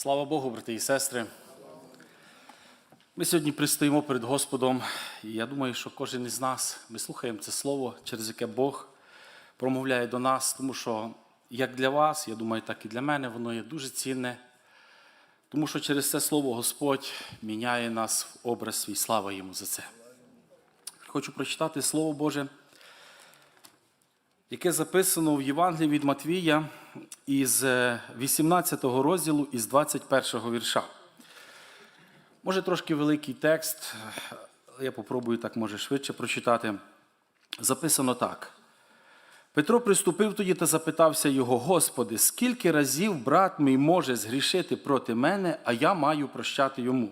Слава Богу, брати і сестри. Ми сьогодні пристоїмо перед Господом, і я думаю, що кожен із нас ми слухаємо це слово, через яке Бог промовляє до нас, тому що як для вас, я думаю, так і для мене воно є дуже цінне, тому що через це слово Господь міняє нас в образ свій. Слава йому за це. Хочу прочитати Слово Боже, яке записано в Євангелії від Матвія із 18 розділу із 21 вірша. Може, трошки великий текст, я попробую так, може, швидше прочитати. Записано так. Петро приступив тоді та запитався його, Господи, скільки разів брат мій може згрішити проти мене, а я маю прощати йому?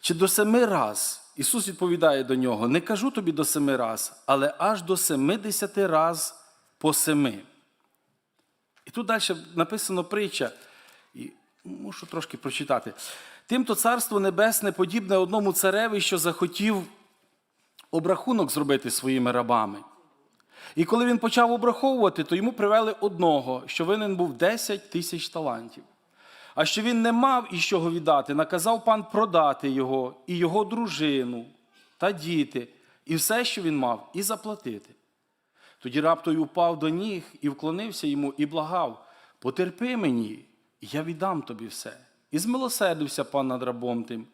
Чи до семи раз? Ісус відповідає до нього: не кажу тобі до семи раз, але аж до семидесяти раз по семи. І тут далі написано притча, і мушу трошки прочитати. Тимто царство небесне подібне одному цареві, що захотів обрахунок зробити своїми рабами. І коли він почав обраховувати, то йому привели одного, що винен був 10 тисяч талантів. А що він не мав із чого віддати, наказав пан продати його, і його дружину та діти, і все, що він мав, і заплатити. Тоді раб той упав до ніг і вклонився йому, і благав: Потерпи мені, я віддам тобі все. І змилосердився пан над рабом тим,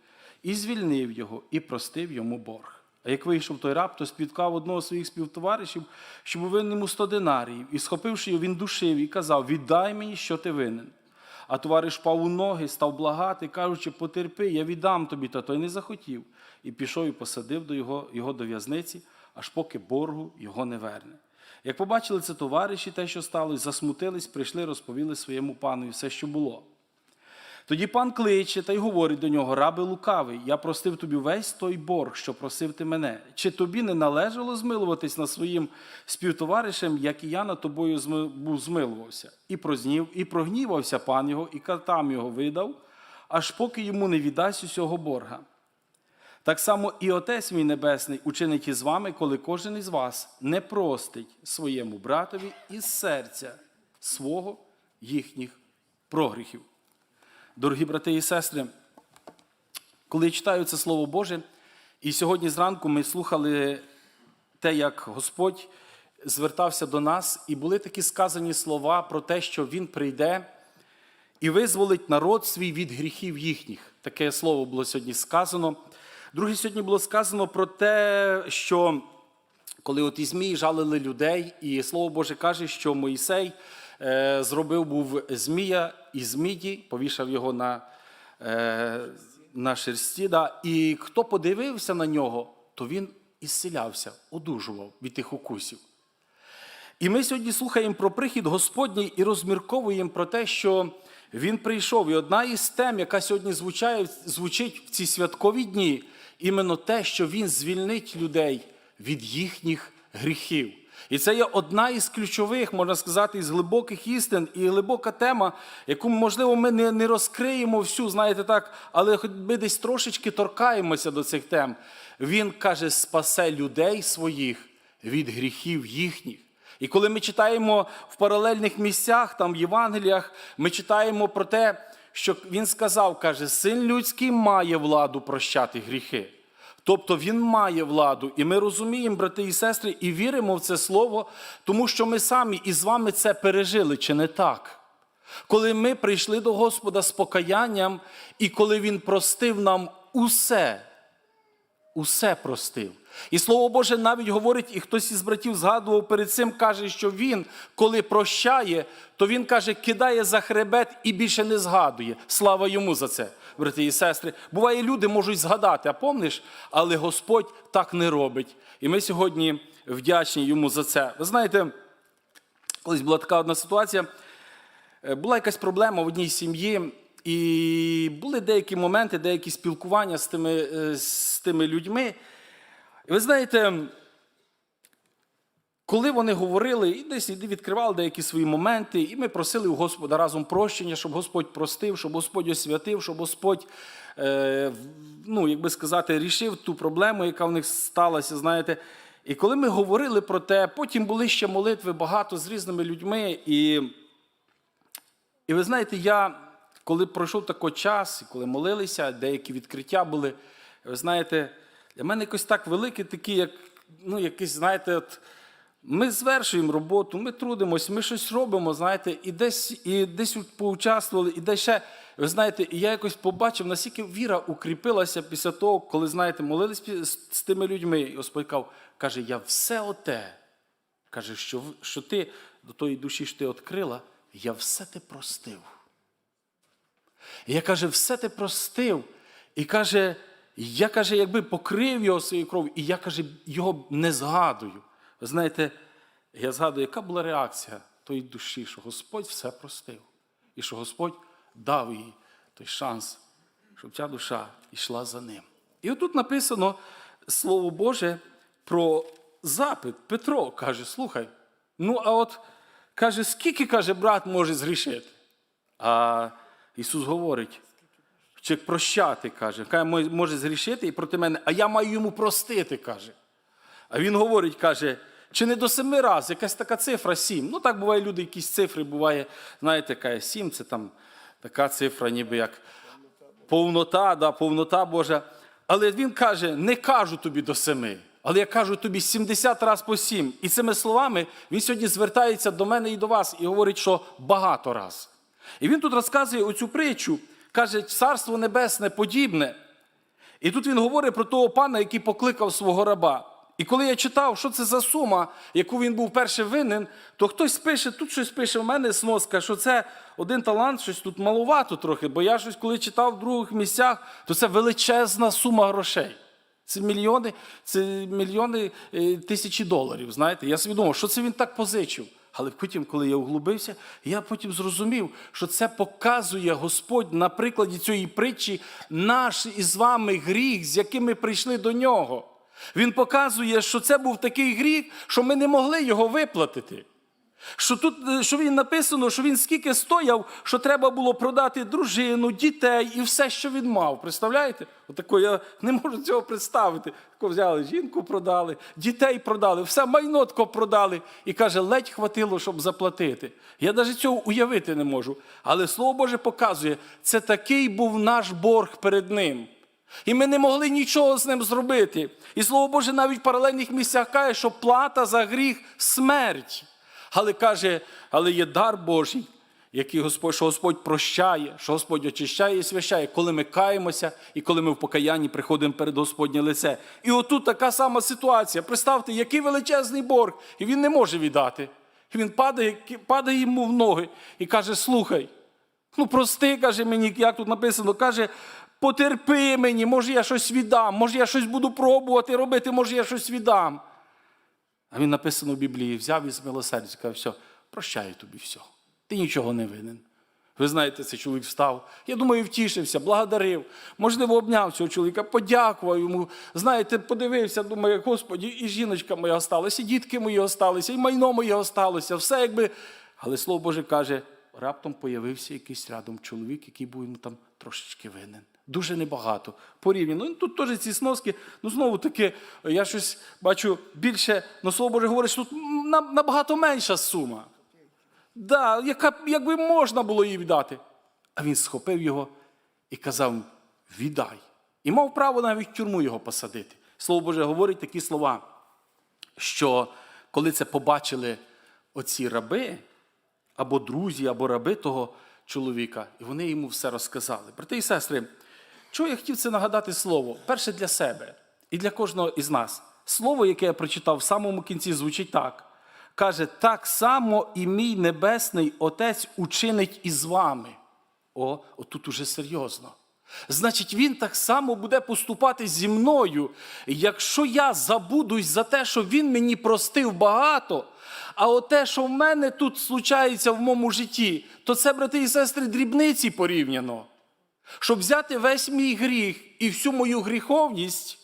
і звільнив його, і простив йому борг. А як вийшов той раб, то спіткав одного з своїх співтоваришів, що був винен йому сто динаріїв, і, схопивши його, він душив і казав: Віддай мені, що ти винен. А товариш пав у ноги, став благати, кажучи, потерпи, я віддам тобі, та той не захотів. І пішов і посадив до його, його до в'язниці, аж поки боргу його не верне. Як побачили це товариші, те, що сталося, засмутились, прийшли, розповіли своєму панові все, що було. Тоді пан кличе та й говорить до нього: раби лукавий, я простив тобі весь той борг, що просив ти мене. Чи тобі не належало змилуватись над своїм співтоваришем, як і я над тобою був змилувався? І прознів, і прогнівався пан його, і картам його видав, аж поки йому не віддасть усього борга. Так само і Отець мій Небесний учинить із вами, коли кожен із вас не простить своєму братові із серця свого їхніх прогріхів. Дорогі брати і сестри, коли я читаю це Слово Боже, і сьогодні зранку ми слухали те, як Господь звертався до нас, і були такі сказані слова про те, що Він прийде і визволить народ свій від гріхів їхніх. Таке слово було сьогодні сказано. Друге, сьогодні було сказано про те, що коли от і змії жалили людей, і слово Боже каже, що Моїсей е, зробив був змія із міді, повішав його на, е, на шерсті. Да, і хто подивився на нього, то він ісцілявся, одужував від тих укусів. І ми сьогодні слухаємо про прихід Господній і розмірковуємо про те, що Він прийшов. І одна із тем, яка сьогодні звучає, звучить в ці святкові дні, іменно те, що Він звільнить людей від їхніх гріхів. І це є одна із ключових, можна сказати, із глибоких істин і глибока тема, яку, можливо, ми не, не розкриємо всю, знаєте так, але хоч ми десь трошечки торкаємося до цих тем. Він каже, спасе людей своїх від гріхів їхніх. І коли ми читаємо в паралельних місцях, там в Євангеліях, ми читаємо про те, що він сказав, каже, син людський має владу прощати гріхи. Тобто він має владу, і ми розуміємо, брати і сестри, і віримо в це слово, тому що ми самі із вами це пережили, чи не так? Коли ми прийшли до Господа з покаянням, і коли Він простив нам усе, усе простив. І слово Боже навіть говорить, і хтось із братів згадував перед цим, каже, що він, коли прощає, то він каже, кидає за хребет і більше не згадує. Слава йому за це, брати і сестри. Буває, люди можуть згадати, а помниш, але Господь так не робить. І ми сьогодні вдячні йому за це. Ви знаєте, колись була така одна ситуація. Е, Була якась проблема в одній сім'ї, і були деякі моменти, деякі спілкування з тими, е, з тими людьми. І ви знаєте, коли вони говорили, і десь і відкривали деякі свої моменти, і ми просили у Господа разом прощення, щоб Господь простив, щоб Господь освятив, щоб Господь, е, ну, як би сказати, рішив ту проблему, яка в них сталася, знаєте. І коли ми говорили про те, потім були ще молитви багато з різними людьми. І, і ви знаєте, я коли пройшов такий час, і коли молилися, деякі відкриття були, ви знаєте, для мене якось так велике, такі, як, ну, якісь, знаєте, от, ми звершуємо роботу, ми трудимося, ми щось робимо, знаєте, і десь, і десь поучаствували, і десь ще, ви знаєте, і я якось побачив, наскільки віра укріпилася після того, коли, знаєте, молились з, тими людьми. І Господь каже, я все оте, каже, що, що ти до тої душі, що ти відкрила, я все те простив. І я каже, все ти простив. І каже, я каже, якби покрив його своєю кров'ю, і я каже, його не згадую. Ви знаєте, я згадую, яка була реакція тої душі, що Господь все простив. І що Господь дав їй той шанс, щоб ця душа йшла за ним. І отут написано Слово Боже про запит. Петро каже: слухай, ну а от каже, скільки каже, брат може згрішити? А Ісус говорить, чи прощати, каже, каже, може згрішити і проти мене, а я маю йому простити, каже. А він говорить, каже, чи не до семи разів, якась така цифра сім. Ну так буває, люди, якісь цифри буває, знаєте, каже, сім це там така цифра, ніби як повнота, да, повнота Божа. Але він каже: не кажу тобі до семи, але я кажу тобі 70 разів по сім. І цими словами він сьогодні звертається до мене і до вас і говорить, що багато раз. І він тут розказує оцю притчу, каже, царство небесне подібне. І тут він говорить про того пана, який покликав свого раба. І коли я читав, що це за сума, яку він був перше винен, то хтось пише, тут щось пише в мене сноска, що це один талант, щось тут малувато трохи, бо я щось, коли читав в других місцях, то це величезна сума грошей. Це мільйони, це мільйони е, тисячі доларів. Знаєте, я думав, що це він так позичив. Але потім, коли я углубився, я потім зрозумів, що це показує Господь на прикладі цієї притчі наш із вами гріх, з яким ми прийшли до нього. Він показує, що це був такий гріх, що ми не могли його виплатити. Що тут е, що він написано, що він скільки стояв, що треба було продати дружину, дітей і все, що він мав. Представляєте? Отако я не можу цього представити. Тако взяли жінку, продали, дітей продали, все майно тако продали. І каже, ледь хватило, щоб заплатити. Я навіть цього уявити не можу. Але Слово Боже показує, це такий був наш борг перед ним. І ми не могли нічого з ним зробити. І Слово Боже навіть в паралельних місцях каже, що плата за гріх смерть. Але каже, але є дар Божий, який Господь, що Господь прощає, що Господь очищає і свящає, коли ми каємося і коли ми в покаянні приходимо перед Господнє лице. І отут така сама ситуація. Представте, який величезний борг, і він не може віддати. І він падає, падає йому в ноги і каже: Слухай, ну прости, каже мені, як тут написано, каже, потерпи мені, може я щось віддам, може я щось буду пробувати робити, може я щось віддам. А він написано в Біблії, взяв із милосердя, сказав, все, прощаю тобі все. Ти нічого не винен. Ви знаєте, цей чоловік встав. Я думаю, втішився, благодарив. Можливо, обняв цього чоловіка, подякував йому. Знаєте, подивився, думаю, Господі, і жіночка моя осталася, і дітки мої осталися, і майно моє осталося, все якби. Але слово Боже каже, раптом появився якийсь рядом чоловік, який був йому там трошечки винен. Дуже небагато. Порівняно. Ну, тут теж ці сноски, ну знову таки, я щось бачу більше, ну слово Боже говорить, що тут на- набагато менша сума. Да, яка, якби можна було їй віддати. А він схопив його і казав: віддай. І мав право навіть в тюрму його посадити. Слово Боже говорить такі слова, що коли це побачили оці раби, або друзі, або раби того чоловіка, і вони йому все розказали. Брати і сестри, чого я хотів це нагадати слово? Перше для себе і для кожного із нас. Слово, яке я прочитав в самому кінці, звучить так. Каже, так само і мій небесний Отець учинить із вами. О, отут уже серйозно. Значить, він так само буде поступати зі мною. Якщо я забудусь за те, що він мені простив багато, а оте, що в мене тут случається в моєму житті, то це, брати і сестри, дрібниці порівняно. Щоб взяти весь мій гріх і всю мою гріховність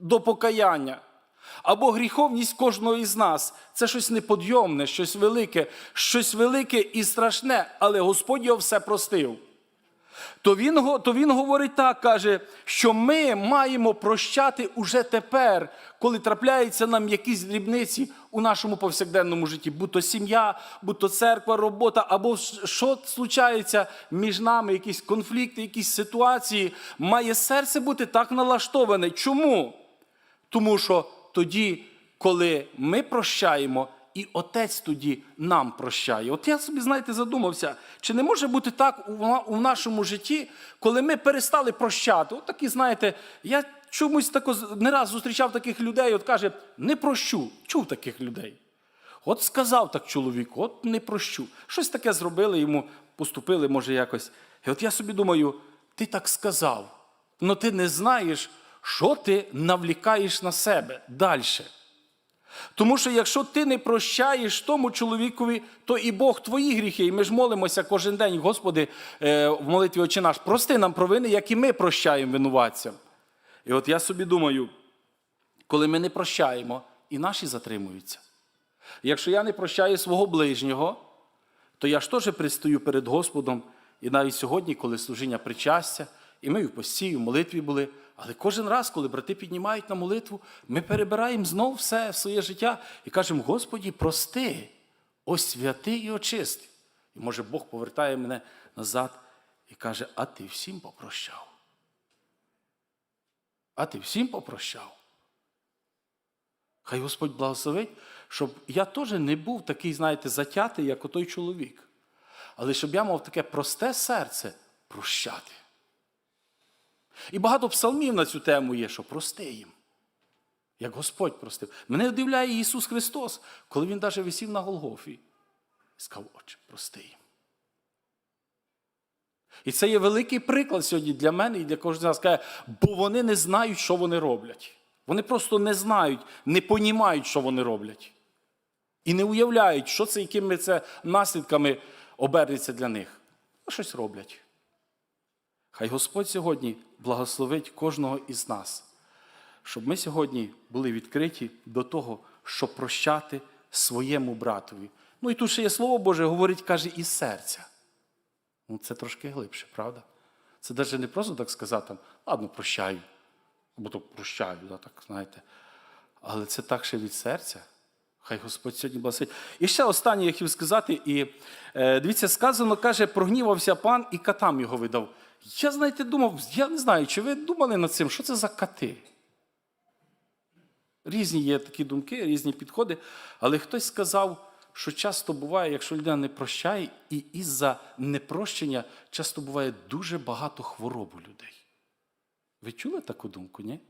до покаяння. Або гріховність кожного із нас це щось неподйомне, щось велике, щось велике і страшне, але Господь його все простив. То він, то він говорить так, каже, що ми маємо прощати уже тепер, коли трапляються нам якісь дрібниці у нашому повсякденному житті, будь то сім'я, будь то церква, робота, або що случається між нами, якісь конфлікти, якісь ситуації, має серце бути так налаштоване. Чому? Тому що тоді, коли ми прощаємо, і Отець тоді нам прощає. От я собі, знаєте, задумався, чи не може бути так у нашому житті, коли ми перестали прощати? От такі, знаєте, я чомусь тако не раз зустрічав таких людей, от каже, не прощу. Чув таких людей. От сказав так чоловік, от не прощу. Щось таке зробили йому, поступили, може, якось. І от я собі думаю, ти так сказав, але ти не знаєш, що ти навлікаєш на себе далі. Тому що якщо ти не прощаєш тому чоловікові, то і Бог твої гріхи. І ми ж молимося кожен день, Господи, е, в молитві Отче наш, прости нам провини, як і ми прощаємо винуватцям. І от я собі думаю, коли ми не прощаємо, і наші затримуються. Якщо я не прощаю свого ближнього, то я ж теж пристаю перед Господом. І навіть сьогодні, коли служіння причастя, і ми в постій, в молитві були. Але кожен раз, коли брати піднімають на молитву, ми перебираємо знов все в своє життя і кажемо: Господі, прости, освяти і очисти. І може Бог повертає мене назад і каже: А ти всім попрощав. А ти всім попрощав. Хай Господь благословить, щоб я теж не був такий, знаєте, затятий, як отой чоловік. Але щоб я мав таке просте серце прощати. І багато псалмів на цю тему є, що прости їм. Як Господь простив. Мене удивляє Ісус Христос, коли Він навіть висів на Голгофі. Сказав, Отче, прости їм. І це є великий приклад сьогодні для мене і для кожного нас. Каже, бо вони не знають, що вони роблять. Вони просто не знають, не понімають, що вони роблять. І не уявляють, що це, якими це наслідками обернеться для них. Ну, щось роблять. Хай Господь сьогодні благословить кожного із нас, щоб ми сьогодні були відкриті до того, щоб прощати своєму братові. Ну і тут ще є слово Боже, говорить, каже, із серця. Ну, це трошки глибше, правда? Це навіть не просто так сказати, ладно, прощаю. Або то прощаю, да, так, знаєте. Але це так ще від серця. Хай Господь сьогодні благословить. І ще останнє я хотів сказати, і е, дивіться, сказано, каже, прогнівався пан і катам його видав. Я, знаєте, думав, я не знаю, чи ви думали над цим, що це за кати? Різні є такі думки, різні підходи, але хтось сказав, що часто буває, якщо людина не прощає, і із-за непрощення часто буває дуже багато хвороб у людей. Ви чули таку думку, ні?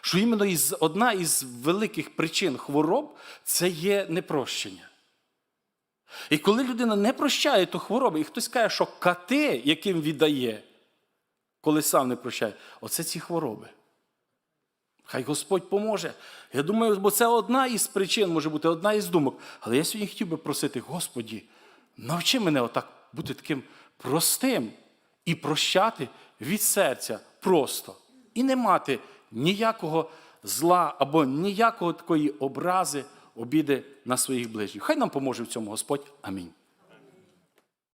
Що іменно із, одна із великих причин хвороб це є непрощення. І коли людина не прощає, то хвороби, і хтось каже, що кати, яким віддає, коли сам не прощає, оце ці хвороби. Хай Господь поможе. Я думаю, бо це одна із причин, може бути одна із думок. Але я сьогодні хотів би просити, Господі, навчи мене отак бути таким простим і прощати від серця просто. І не мати ніякого зла або ніякого такої образи, обіди на своїх ближніх. Хай нам поможе в цьому Господь. Амінь.